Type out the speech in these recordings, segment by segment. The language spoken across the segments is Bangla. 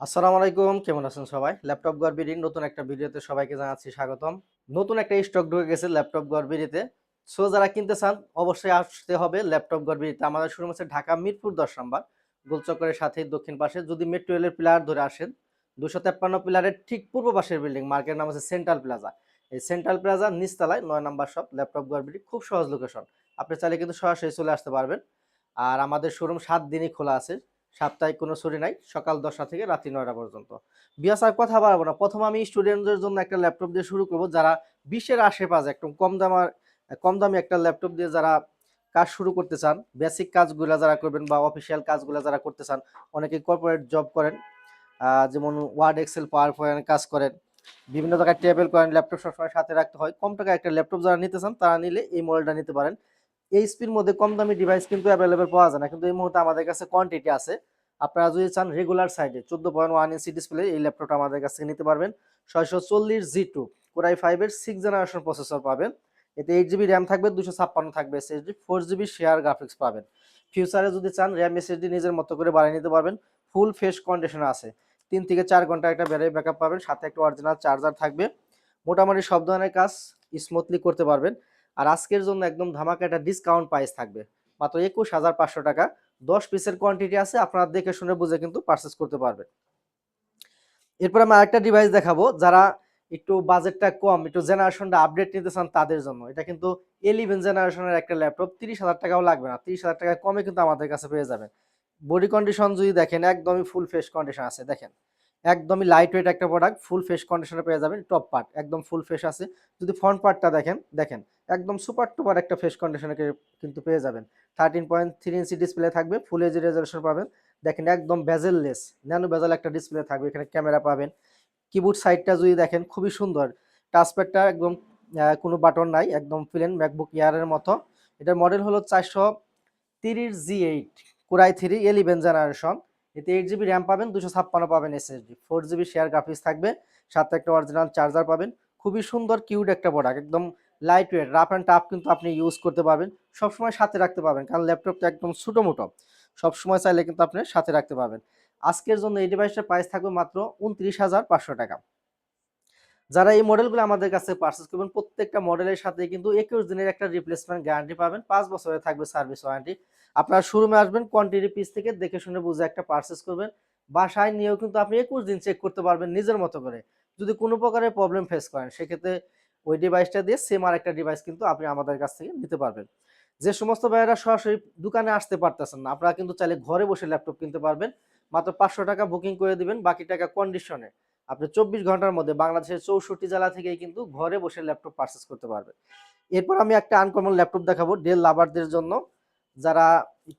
আসসালামু আলাইকুম, কেমন আছেন সবাই? ল্যাপটপ গড়বিডির নতুন একটা ভিডিওতে সবাইকে জানাচ্ছি স্বাগতম। নতুন একটা স্টক ঢুকে গেছে ল্যাপটপ গড়বিডিতে সো যারা কিনতে চান, অবশ্যই আসতে হবে ল্যাপটপ গড়বিডিতে আমাদের শুরু হচ্ছে ঢাকা মিরপুর দশ নম্বর, গোলচক্করের সাথে দক্ষিণ পাশে। যদি মেট্রো রেলের পিলার ধরে আসেন দুশো তেপ্পান্ন পিলারের ঠিক পূর্ব পাশের বিল্ডিং মার্কেটের নাম হচ্ছে সেন্ট্রাল প্লাজা এই সেন্ট্রাল প্লাজা নিচতলায় নয় নাম্বার শপ ল্যাপটপ গড়বিডি খুব সহজ লোকেশন আপনি চাইলে কিন্তু সরাসরি চলে আসতে পারবেন। আর আমাদের শোরুম সাত দিনই খোলা আছে। সাপ্তাহিক কোনো ছুটি নাই, সকাল দশটা থেকে রাত্রি নয়টা পর্যন্ত। বিয়াস আর কথা বাড়াবো না। প্রথম আমি স্টুডেন্টদের জন্য একটা ল্যাপটপ দিয়ে শুরু করব, যারা বিশের আশেপাশে, একদম কম দামার কম দামি একটা ল্যাপটপ দিয়ে যারা কাজ শুরু করতে চান বেসিক কাজগুলো যারা করবেন বা অফিসিয়াল কাজগুলো যারা করতে চান, অনেকে কর্পোরেট জব করেন যেমন ওয়ার্ড এক্সেল পাওয়ার পয়েন্ট কাজ করেন, বিভিন্ন জায়গায় টেবিল করেন ল্যাপটপ সবসময় সাথে রাখতে হয়। কম টাকায় একটা ল্যাপটপ যারা নিতে চান, তারা নিলে এই মডেলটা নিতে পারেন। এইচপির মধ্যে কম দামি ডিভাইস কিন্তু অ্যাভেলেবেল পাওয়া যায় না। কিন্তু এই মুহূর্তে আমাদের কাছে কোয়ান্টিটি আছে। আপনারা যদি চান রেগুলার সাইডে চোদ্দ পয়েন্ট ওয়ান ইঞ্চি ডিসপ্লে এই ল্যাপটপটা আমাদের কাছ থেকে নিতে পারবেন। ছয়শো চল্লিশ জি টু কোরাই ফাইভের সিক্স জেনারেশন প্রসেসর পাবেন। এতে এইট জিবি র্যাম থাকবে, দুশো ছাপ্পান্ন থাকবে SSD four GB share graphics পাবেন। ফিউচারে যদি চান র্যাম এসএসডি নিজের মতো করে বাড়িয়ে নিতে পারবেন। ফুল ফেস কন্ডিশন আছে। তিন থেকে চার ঘণ্টা একটা ব্যাটারি ব্যাকআপ পাবেন। সাথে একটা অরিজিনাল চার্জার থাকবে। মোটামুটি সব ধরনের কাজ স্মুথলি করতে পারবেন। আর আজকের জন্য একদম ধামাকা একটা ডিসকাউন্ট প্রাইস থাকবে। মাত্র একুশ হাজার পাঁচশো টাকা। দশ পিসের কোয়ান্টিটি আছে, আপনারা দেখে শুনে বুঝে কিন্তু পারচেস করতে পারবেন। এরপর আমি আরেকটা ডিভাইস দেখাবো। যারা একটু বাজেটটা কম, একটু জেনারেশনটা আপডেট নিতে চান তাদের জন্য। এটা কিন্তু এলিভেন জেনারেশনের একটা ল্যাপটপ তিরিশ হাজার টাকাও লাগবে না। তিরিশ হাজার টাকা কমে কিন্তু আমাদের কাছে পেয়ে যাবেন। বডি কন্ডিশন যদি দেখেন, একদমই ফুল ফ্রেশ কন্ডিশন আছে। দেখেন একদমই লাইট ওয়েট একটা প্রোডাক্ট ফুল ফেস কন্ডিশনে পেয়ে যাবেন টপ পার্ট একদম ফুল ফেস আছে। যদি ফ্রন্ট পার্টটা দেখেন দেখেন, একদম সুপার টুপার একটা ফেস কন্ডিশনে কিন্তু পেয়ে যাবেন। Thirteen point three inch display থাকবে ফুল এজি রেজলিউশন পাবেন। দেখেন একদম বেজেললেস ন্যানো বেজেল একটা ডিসপ্লে থাকবে, এখানে ক্যামেরা পাবেন। কিবোর্ড সাইডটা যদি দেখেন, খুবই সুন্দর। টাচপ্যাডটা একদম কোনো বাটন নাই, একদম প্লেন ম্যাকবুক ইয়ারের মতো। এটার মডেল হলো চারশো তিরিশ G eight core i three eleven generation এতে এইট জিবি র্যাম পাবেন, দুশো ছাপ্পান্ন পাবেন SSD four GB share graphics থাকবে, সাথে একটা অরিজিনাল চার্জার পাবেন। খুবই সুন্দর কিউট একটা প্রোডাক্ট একদম light weight rough and tough কিন্তু আপনি ইউজ করতে পারবেন, সবসময় সাথে রাখতে পারবেন, কারণ ল্যাপটপটা একদম ছোটো মোটো। সবসময় চাইলে কিন্তু আপনি সাথে রাখতে পারবেন। আজকের জন্য এই ডিভাইসটার প্রাইস থাকবে মাত্র উনত্রিশ হাজার পাঁচশো টাকা। যারা এই মডেলগুলো আমাদের কাছে পারচেস করবেন, প্রত্যেকটা মডেলের সাথে কিন্তু একুশ দিনের একটা রিপ্লেসমেন্ট গ্যারান্টি পাবেন। পাঁচ বছরের থাকবে সার্ভিস ওয়ারেন্টি আপনারা শোরুমে আসবেন কোয়ান্টিটি পিস থেকে দেখে শুনে বুঝে একটা পারচেস করবেন। বাসায় নিয়েও কিন্তু আপনি একুশ দিন চেক করতে পারবেন নিজের মতো করে। যদি কোনো প্রকারের প্রবলেম ফেস করেন, সেক্ষেত্রে ওই ডিভাইসটা দিয়ে সেম আর একটা ডিভাইস কিন্তু আপনি আমাদের কাছ থেকে নিতে পারবেন। যে সমস্ত ভাইয়েরা সরাসরি দোকানে আসতে পারতেছেন না, আপনারা কিন্তু চাইলে ঘরে বসে ল্যাপটপ কিনতে পারবেন। মাত্র পাঁচশো টাকা বুকিং করে দিবেন, বাকি টাকা কন্ডিশনে আপনি চব্বিশ ঘণ্টার মধ্যে বাংলাদেশের চৌষট্টি জেলা থেকেই কিন্তু ঘরে বসে ল্যাপটপ পারচেস করতে পারবেন এরপর আমি একটা আনকমন ল্যাপটপ দেখাবো ডেল লাভারদের জন্য। যারা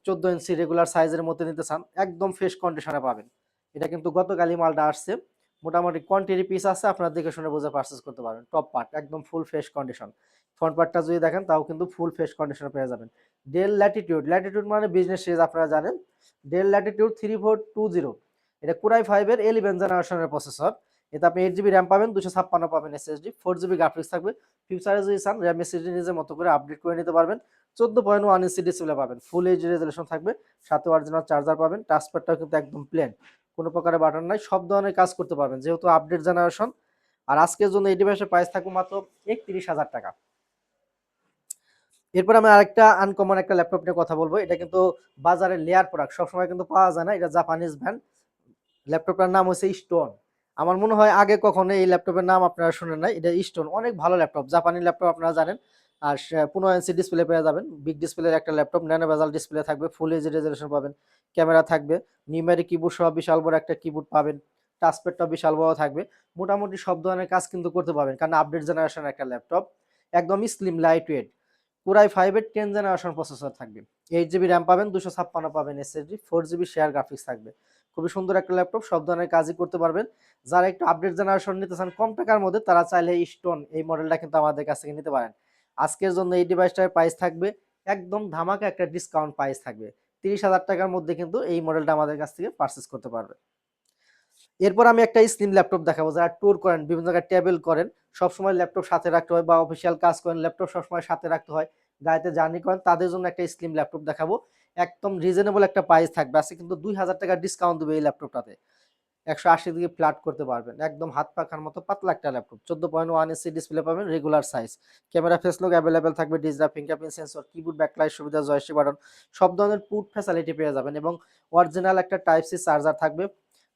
চোদ্দ ইঞ্চি রেগুলার সাইজের মধ্যে নিতে চান, একদম ফ্রেশ কন্ডিশনে পাবেন। এটা কিন্তু গতকালই মালটা আসছে। মোটামুটি কোয়ান্টিটি পিস আছে, আপনার দেখে শুনে বুঝে পারচেস করতে পারবেন। টপ পার্ট একদম ফুল ফ্রেশ কন্ডিশন ফ্রন্ট পার্টটা যদি দেখেন, তাও কিন্তু ফুল ফ্রেশ কন্ডিশনে পেয়ে যাবেন। ডেল ল্যাটিটিউড ল্যাটিটিউড মানে বিজনেস সিরিজ আপনারা জানেন। Dell Latitude three four two zero এটা কুরাই ফাইভের এলিভেন জেনারেশনের প্রসেসর এতে আপনি এইট জিবি র্যাম পাবেন দুশো ছাপ্পান্ন পাবেন এসএসডি ফোর জিবি গ্রাফিক্স থাকবে। ফিউচারে যদি চান র্যাম এসএসডি নিজের মতো করে আপডেট করে নিতে পারবেন। চোদ্দ পয়েন্ট ওয়ান ইঞ্চি ডিসপ্লে পাবেন। ফুল এইচ রেজলিউশন থাকবে, সাথে অরিজিনাল চার্জার পাবেন টাচপ্যাডটাও কিন্তু একদম প্লেন কোনো প্রকারের বাটন নাই, সব ধরনের কাজ করতে পারবেন, যেহেতু আপডেট জেনারেশন আর আজকের জন্য এই ডিভাইসের প্রাইস থাকবে মাত্র একত্রিশ হাজার টাকা। এরপর আমি আরেকটা আনকমন একটা ল্যাপটপ নিয়ে কথা বলব। এটা কিন্তু বাজারে লেয়ার প্রোডাক্ট সবসময় কিন্তু পাওয়া যায় না, এটা জাপানিজ ব্র্যান্ড ল্যাপটপটার নাম হচ্ছে স্টোন আমার মনে হয় আগে কখনো এই ল্যাপটপের নাম আপনারা শুনেন নাই। এটা স্টোন অনেক ভালো ল্যাপটপ। জাপানি ল্যাপটপ আপনারা জানেন। আর পনেরো ইঞ্চি ডিসপ্লে পেয়ে যাবেন। বিগ ডিসপ্লের একটা ল্যাপটপ ন্যানো বেজাল ডিসপ্লে থাকবে। ফুল এইচ রেজলিউশন পাবেন। ক্যামেরা থাকবে। নিউমেরিক কিবোর্ড সহ বিশাল বড় একটা কিবোর্ড পাবেন। টাচপ্যাডটা বিশাল বড় থাকবে। মোটামুটি সব ধরনের কাজ কিন্তু করতে পারবেন। কারণ আপডেট জেনারেশনের একটা ল্যাপটপ। একদমই স্লিম লাইট ওয়েট পুরাই ফাইভের টেন জেনারেশন প্রসেসর থাকবে। এইট জিবি র্যাম পাবেন, দুশো ছাপ্পান্ন পাবেন SSD four GB share graphics থাকবে। খুবই সুন্দর একটা ল্যাপটপ, সব ধরনের কাজই করতে পারবেন। যারা একটু আপডেট জেনারেশন নিতে চান, কম টাকার মধ্যে, তারা চাইলে স্টোন এই মডেলটা কিন্তু আমাদের কাছ থেকে নিতে পারেন। আজকের জন্য এই ডিভাইসটার প্রাইস থাকবে, একদম ধামাকা একটা ডিসকাউন্ট প্রাইস থাকবে। তিরিশ হাজার টাকার মধ্যে কিন্তু এই মডেলটা আমাদের কাছ থেকে পারচেস করতে পারবে। এরপর আমি একটা স্লিম ল্যাপটপ দেখাবো, যারা ট্যুর করেন, বিভিন্ন জায়গায় টেবিল করেন, সবসময় ল্যাপটপ সাথে রাখতে হয় বা অফিসিয়াল কাজ করেন ল্যাপটপ সবসময় সাথে রাখতে হয়, গাড়িতে জার্নি করেন, তাদের জন্য একটা স্লিম ল্যাপটপ দেখাবো। একদম রিজনেবল একটা প্রাইস থাকবে। আজকে কিন্তু দুই হাজার টাকা ডিসকাউন্ট দেবে এই ল্যাপটপটাতে একশো আশি দিকে ফ্ল্যাট করতে পারবেন। একদম হাত পাখার মতো পাতলা একটা ল্যাপটপ চোদ্দ পয়েন্ট ওয়ান এসি ডিসপ্লে পাবেন রেগুলার সাইজ ক্যামেরা ফেসলুক অ্যাভেলেবেল থাকবে digital fingerprint sensor keyboard backlight সুবিধা জয়সি বাটন সব ধরনের পুট ফ্যাসিলিটি পেয়ে যাবেন এবং অরিজিনাল একটা টাইপ সি চার্জার থাকবে।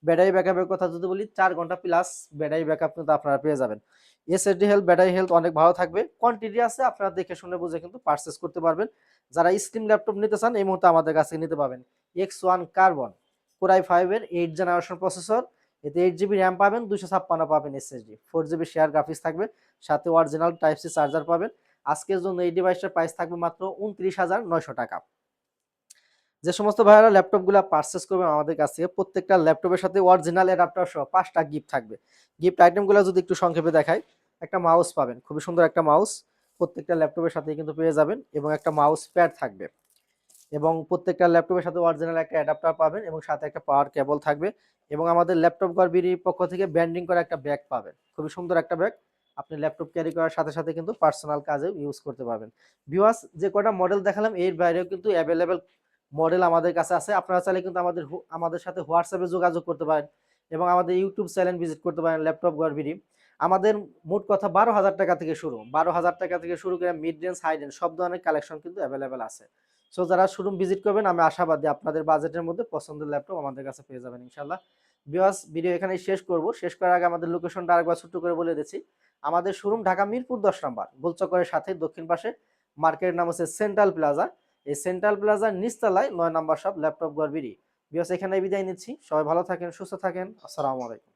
ব্যাটারি ব্যাকআপের কথা যদি বলি, চার ঘণ্টা প্লাস ব্যাটারি ব্যাকআপ কিন্তু আপনারা পেয়ে যাবেন। এসএসডি হেলথ ব্যাটারি হেলথ অনেক ভালো থাকবে। কোয়ান্টিটি আছে, আপনারা দেখে শুনে বুঝে কিন্তু পারচেস করতে পারবেন। যারা স্টিম ল্যাপটপ নিতে চান, এই মুহূর্তে আমাদের কাছে নিতে পাবেন। X one carbon core i ফাইভের এইট জেনারেশন প্রসেসর এতে এইট জিবি র্যাম পাবেন দুশো ছাপ্পান্ন পাবেন SSD four GB share graphics থাকবে, সাথে অরিজিনাল টাইপ সি চার্জার পাবেন। আজকের জন্য এই ডিভাইসটার প্রাইস থাকবে মাত্র উনত্রিশ হাজার নয়শো টাকা। যে সমস্ত ভাইয়ারা ল্যাপটপগুলো পারচেস করবেন আমাদের কাছ থেকে, প্রত্যেকটা ল্যাপটপের সাথে অরিজিনাল অ্যাডাপ্টার সহ পাঁচটা গিফট থাকবে। গিফট আইটেমগুলো যদি একটু সংক্ষেপে দেখাই, একটা মাউস পাবেন। খুবই সুন্দর একটা মাউস প্রত্যেকটা ল্যাপটপের সাথে কিন্তু পেয়ে যাবেন এবং একটা মাউস প্যাড থাকবে। এবং প্রত্যেকটা ল্যাপটপের সাথে অরিজিনাল একটা অ্যাডাপ্টার পাবেন এবং সাথে একটা পাওয়ার কেবল থাকবে এবং আমাদের ল্যাপটপ গড়বির পক্ষ থেকে ব্যান্ডিং করা একটা ব্যাগ পাবেন। খুবই সুন্দর একটা ব্যাগ আপনি ল্যাপটপ ক্যারি করার সাথে সাথে কিন্তু পার্সোনাল কাজে ইউজ করতে পারবেন। ভিউয়ার্স যে কটা মডেল দেখালাম, এর বাইরেও কিন্তু অ্যাভেলেবেল মডেল আমাদের কাছে আছে। আপনারা চাইলে কিন্তু আমাদের আমাদের সাথে হোয়াটসঅ্যাপে যোগাযোগ করতে পারেন এবং আমাদের ইউটিউব চ্যানেল ভিজিট করতে পারেন, ল্যাপটপ গড়বিরি আমাদের মোট কথা বারো হাজার টাকা থেকে শুরু। বারো হাজার টাকা থেকে শুরু করে মিড রেঞ্জ হাই রেঞ্জ সব ধরনের কালেকশন কিন্তু অ্যাভেলেবেল আছে। সো যারা শোরুম ভিজিট করবেন, আমি আশাবাদী আপনাদের বাজেটের মধ্যে পছন্দের ল্যাপটপ আমাদের কাছে পেয়ে যাবেন ইনশাল্লাহ বিওয়াস ভিডিও এখানে শেষ করব। শেষ করার আগে আমাদের লোকেশনটা আরেকবার ছোট্ট করে বলে দিচ্ছি। আমাদের শোরুম ঢাকা মিরপুর দশ নম্বর, গোলচক্করের সাথে দক্ষিণ পাশে। মার্কেটের নাম হচ্ছে সেন্ট্রাল প্লাজা এই সেন্ট্রাল প্লাজার নিচতলায় নয় নাম্বার সব ল্যাপটপ গড়বিরি বিয়স এখানে বিদায় নিচ্ছি। সবাই ভালো থাকেন, সুস্থ থাকেন। আসসালামু আলাইকুম।